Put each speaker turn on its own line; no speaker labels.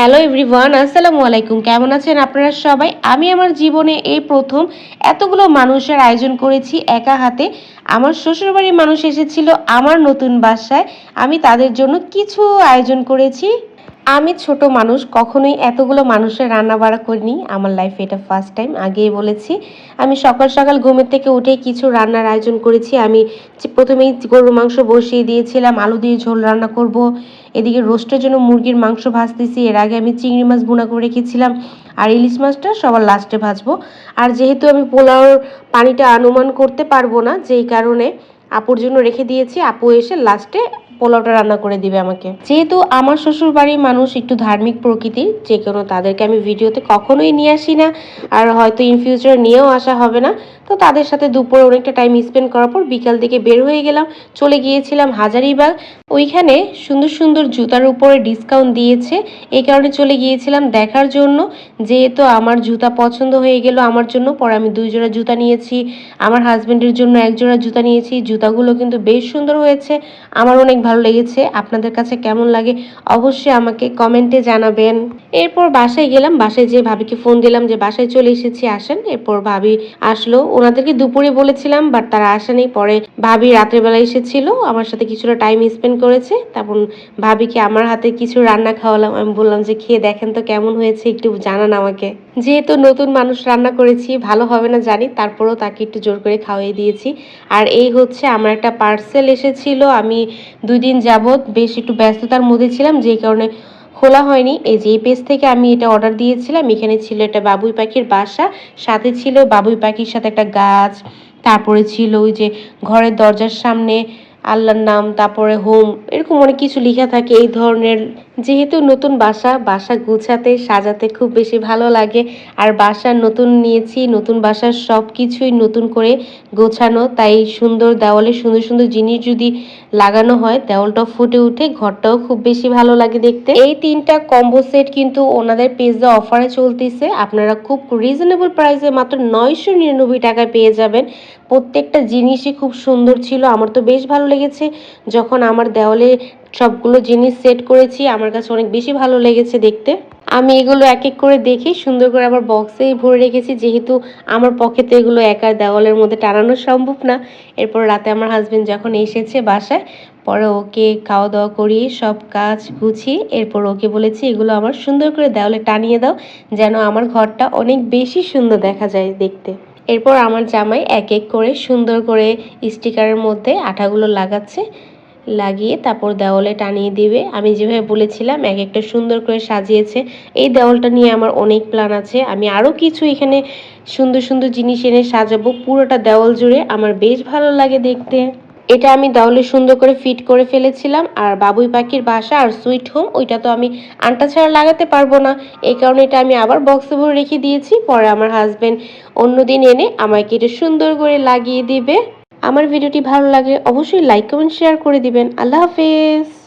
Hello everyone আসসালামু আলাইকুম কেমন আছেন আপনারা সবাই? আমি আমার জীবনে এই প্রথম এতগুলো মানুষের আয়োজন করেছি একা হাতে। আমার শ্বশুরবাড়ির মানুষ এসেছিল আমার নতুন বাসায়। আমি তাদের জন্য কিছু আয়োজন করেছি। আমি ছোট মানুষ, কখনোই এতগুলো মানুষের রান্না বাড়া করিনি। আমার লাইফে এটা ফার্স্ট টাইম আগেই বলেছি। আমি সকাল সকাল ঘুমের থেকে উঠে কিছু রান্নার আয়োজন করেছি। আমি প্রথমেই গরুর মাংস বসিয়ে দিয়েছিলাম, আলু দিয়ে ঝোল রান্না করব। এদিকে রোস্টের জন্য মুরগির মাংস ভাজতেছি। এর আগে আমি চিংড়ি মাছ ভুনা করে রেখেছিলাম। আর ইলিশ মাছটা সবার লাস্টে ভাজবো। আর যেহেতু আমি পোলাওর পানিটা অনুমান করতে পারব না, যেই কারণে আপুর জন্য রেখে দিয়েছি। আপু এসে লাস্টে পোলাওটা রান্না করে দিবে আমাকে। যেহেতু আমার শ্বশুর বাড়ির মানুষ একটু ধার্মিক প্রকৃতির, যে কোনো তাদেরকে আমি ভিডিওতে কখনোই নিয়ে আসি না। আর হয়তো ইন ফিউচার নিয়েও আসা হবে না। তো তাদের সাথে দুপুরে অনেকটা টাইম স্পেন্ড করার পর বিকাল দিকে বের হয়ে গেলাম। চলে গিয়েছিলাম হাজারিবাগ। ওইখানে সুন্দর সুন্দর জুতার উপরে ডিসকাউন্ট দিয়েছে। এই কারণে চলে গিয়েছিলাম দেখার জন্য। যেহেতু আমার জুতা পছন্দ হয়ে গেল, আমার জন্য। পরে আমি দুই জোড়া জুতা নিয়েছি। আমার হাজবেন্ডের জন্য এক জোড়া জুতা নিয়েছি। জুতাগুলো কিন্তু বেশ সুন্দর হয়েছে। আমার অনেক ভালো লেগেছে। আপনাদের কাছে কেমন লাগে অবশ্যই আমাকে কমেন্টে জানাবেন। এরপর বাসায় গেলাম। বাসায় যে ভাবিকে ফোন দিলাম যে, বাসায় চলে এসেছি, আসেন। এরপর ভাবি আসলো। ওনাদেরকে দুপুরে বলেছিলাম বাট তারা আসেনি। পরে ভাবি রাত্রেবেলা এসেছিল। আমার সাথে কিছুটা টাইম স্পেন্ড করেছে, তারপর ভাবিকে আমার হাতে কিছু রান্না খাওয়ালাম। আমি বললাম যে, খেয়ে দেখেন তো কেমন হয়েছে, একটু জানান আমাকে। যেহেতু নতুন মানুষ রান্না করেছি, ভালো হবে না জানি, তারপরেও তাকে একটু জোর করে খাওয়াই দিয়েছি। আর এই হচ্ছে, আমার একটা পার্সেল এসেছিল, আমি দুই দিন যাবৎ বেশ একটু ব্যস্ততার মধ্যে ছিলাম, যেই কারণে খোলা হয়নি। এই যে পেজ থেকে আমি এটা অর্ডার দিয়েছিলাম, এখানে ছিল এটা বাবুই পাখির বাসা, সাথে ছিল বাবুই পাখির সাথে একটা গাছ, তারপরে ছিল ওই যে ঘরের দরজার সামনে আল্লাহর নাম তারপরে হোম এরকম অনেক কিছু লেখা থাকে এই ধরনের যেহেতু নতুন বাসা বাসা গুছাতে, সাজাতে খুব বেশি ভালো লাগে। আর বাসা নতুন নিয়েছি, নতুন বাসার সব কিছুই নতুন করে গোছানো। তাই সুন্দর দেওয়ালে সুন্দর সুন্দর জিনিস যদি লাগানো হয়, দেওয়ালটাও ফুটে উঠে, ঘরটাও খুব বেশি ভালো লাগে দেখতে। এই তিনটা কম্বো সেট কিন্তু ওনাদের পেজে অফারে চলতেছে। আপনারা খুব রিজনেবল প্রাইসে মাত্র নয়শো নিরানব্বই টাকায় পেয়ে যাবেন। প্রত্যেকটা জিনিসই খুব সুন্দর ছিল। আমার তো বেশ ভালো লেগেছে যখন আমার দেওয়ালে সবগুলো জিনিস সেট করেছি, আমার কাছে অনেক বেশি ভালো লেগেছে দেখতে। আমি এগুলো এক এক করে দেখে সুন্দর করে আবার বক্সে ভরে রেখেছি, যেহেতু আমার পক্ষে তো এগুলো একা দেওয়ালের মধ্যে টানানো সম্ভব না। এরপর রাতে আমার হাজবেন্ড যখন এসেছে বাসায়, পরে ওকে খাওয়া দাওয়া করিয়ে সব কাজ গুছিয়ে এরপর ওকে বলেছি, এগুলো আমার সুন্দর করে দেওয়ালে টানিয়ে দাও, যেন আমার ঘরটা অনেক বেশি সুন্দর দেখা যায় দেখতে। এরপর আমার জামাই এক এক করে সুন্দর করে স্টিকারের মধ্যে আঠাগুলো লাগাচ্ছে। লাগিয়ে তারপর দেওয়ালে টানিয়ে দিবে। আমি যেভাবে বলেছিলাম, এক একটা সুন্দর করে সাজিয়েছে। এই দেওয়ালটা নিয়ে আমার অনেক প্ল্যান আছে। আমি আরও কিছু এখানে সুন্দর সুন্দর জিনিস এনে সাজাবো। পুরোটা দেওয়াল জুড়ে আমার বেশ ভালো লাগে দেখতে। এটা আমি দেওয়ালে সুন্দর করে ফিট করে ফেলেছিলাম। আর বাবুই পাখির বাসা আর সুইট হোম ওইটা তো আমি আনটা ছাড়া লাগাতে পারব না। এই কারণে এটা আমি আবার বক্সে ভরে রেখে দিয়েছি। পরে আমার হাজবেন্ড অন্যদিন এনে আমাকে এটা সুন্দর করে লাগিয়ে দিবে। আমার ভিডিওটি ভালো লাগে অবশ্যই লাইক কমেন্ট শেয়ার করে দিবেন। আল্লাহ হাফেজ।